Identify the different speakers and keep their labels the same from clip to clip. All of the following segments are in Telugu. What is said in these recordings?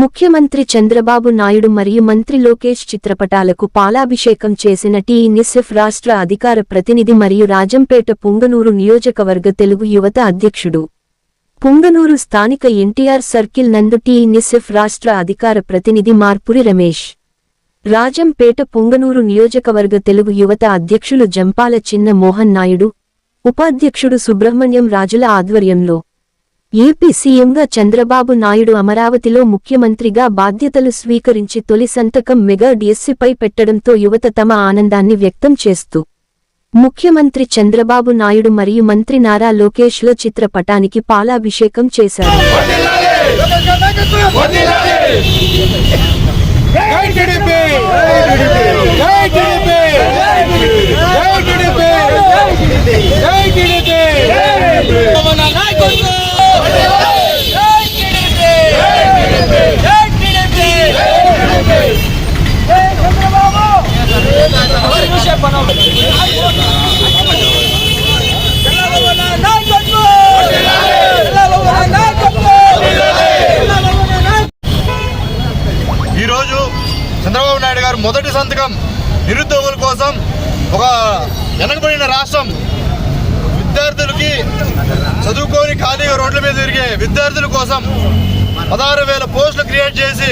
Speaker 1: ముఖ్యమంత్రి చంద్రబాబు నాయుడు మరియు మంత్రి లోకేష్ చిత్రపటాలకు పాలాభిషేకం చేసిన టీనిసెఫ్ రాష్ట్ర అధికార ప్రతినిధి మరియు రాజంపేట పుంగనూరు నియోజకవర్గ తెలుగు యువత అధ్యక్షుడు. పుంగనూరు స్థానిక ఎన్టీఆర్ సర్కిల్ నందు టీనిసెఫ్ రాష్ట్ర అధికార ప్రతినిధి మార్పురి రమేష్. రాజంపేట పుంగనూరు నియోజకవర్గ తెలుగు యువత అధ్యక్షులు జంపాల చిన్న మోహన్ నాయుడు ఉపాధ్యక్షుడు సుబ్రహ్మణ్యం రాజుల ఆధ్వర్యంలో ఏపీ సీఎంగా చంద్రబాబు నాయుడు అమరావతిలో ముఖ్యమంత్రిగా బాధ్యతలు స్వీకరించి తొలి సంతకం మెగా డిఎస్సిపై పెట్టడంతో యువత తమ ఆనందాన్ని వ్యక్తం చేస్తూ ముఖ్యమంత్రి చంద్రబాబు నాయుడు మరియు మంత్రి నారా లోకేష్ల చిత్రపటానికి పాలాభిషేకం చేశారు.
Speaker 2: నాయుడు గారు మొదటి సంతకం నిరుద్యోగుల కోసం ఒక వెనకబడిన రాష్ట్రం. విద్యార్థులకి చదువుకొని ఖాళీగా రోడ్ల మీద తిరిగే విద్యార్థుల కోసం పదహారు వేల పోస్టులు క్రియేట్ చేసి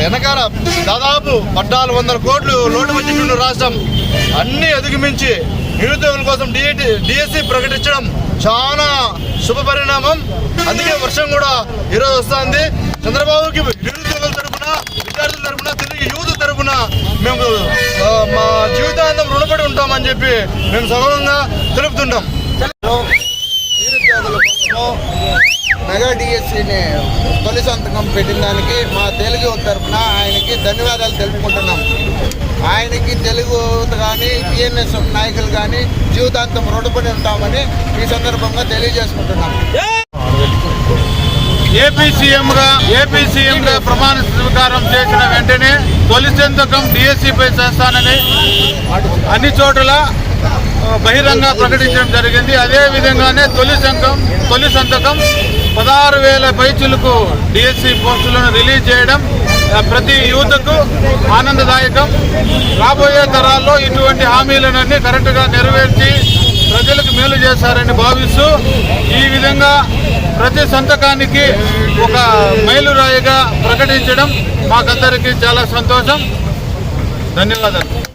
Speaker 2: వెనకాల దాదాపు పద్నాలుగు వందల కోట్లు లోటు వచ్చినటువంటి రాష్ట్రం. అన్ని అధిగమించి నిరుద్యోగుల కోసం డిఎటి డిఎస్సి ప్రకటించడం చాలా శుభ పరిణామం అందుకే వర్షం కూడా ఈరోజు వస్తుంది. చంద్రబాబుకి నిరుద్యోగ మేము మా జీవితాంతం రుణపడి ఉంటామని చెప్పి మేము సగౌరవంగా
Speaker 3: కోసం మెగా డిఎస్సిని తొలి సంతకం పెట్టిన దానికి మా తెలుగు తరఫున ఆయనకి ధన్యవాదాలు తెలుపుకుంటున్నాం. ఆయనకి తెలుగు కానీ టిఎన్ఎస్ఎఫ్ నాయకులు కానీ జీవితాంతం రుణపడి ఉంటామని ఈ సందర్భంగా తెలియజేసుకుంటున్నాం.
Speaker 4: ఏపీ సీఎంగా ఏపీ సీఎంగా ప్రమాణ స్వీకారం చేసిన వెంటనే తొలి సంతకం డిఎస్సిపై చేస్తానని అన్ని చోట్ల బహిరంగ ప్రకటించడం జరిగింది. అదే విధంగానే తొలి సంఘం తొలి సంతకం పదహారు వేల పైచులకు డిఎస్సి పోస్టులను రిలీజ్ చేయడం ప్రతి యువతకు ఆనందదాయకం. రాబోయే తరాల్లో ఇటువంటి హామీలన్నీ కరెక్ట్గా నెరవేర్చి ప్రజలకు మేలు చేశారని భావిస్తూ ఈ విధంగా ప్రతి సంతకానికి ఒక మైలురాయిగా ప్రకటించడం మాకందరికీ చాలా సంతోషం. ధన్యవాదాలు.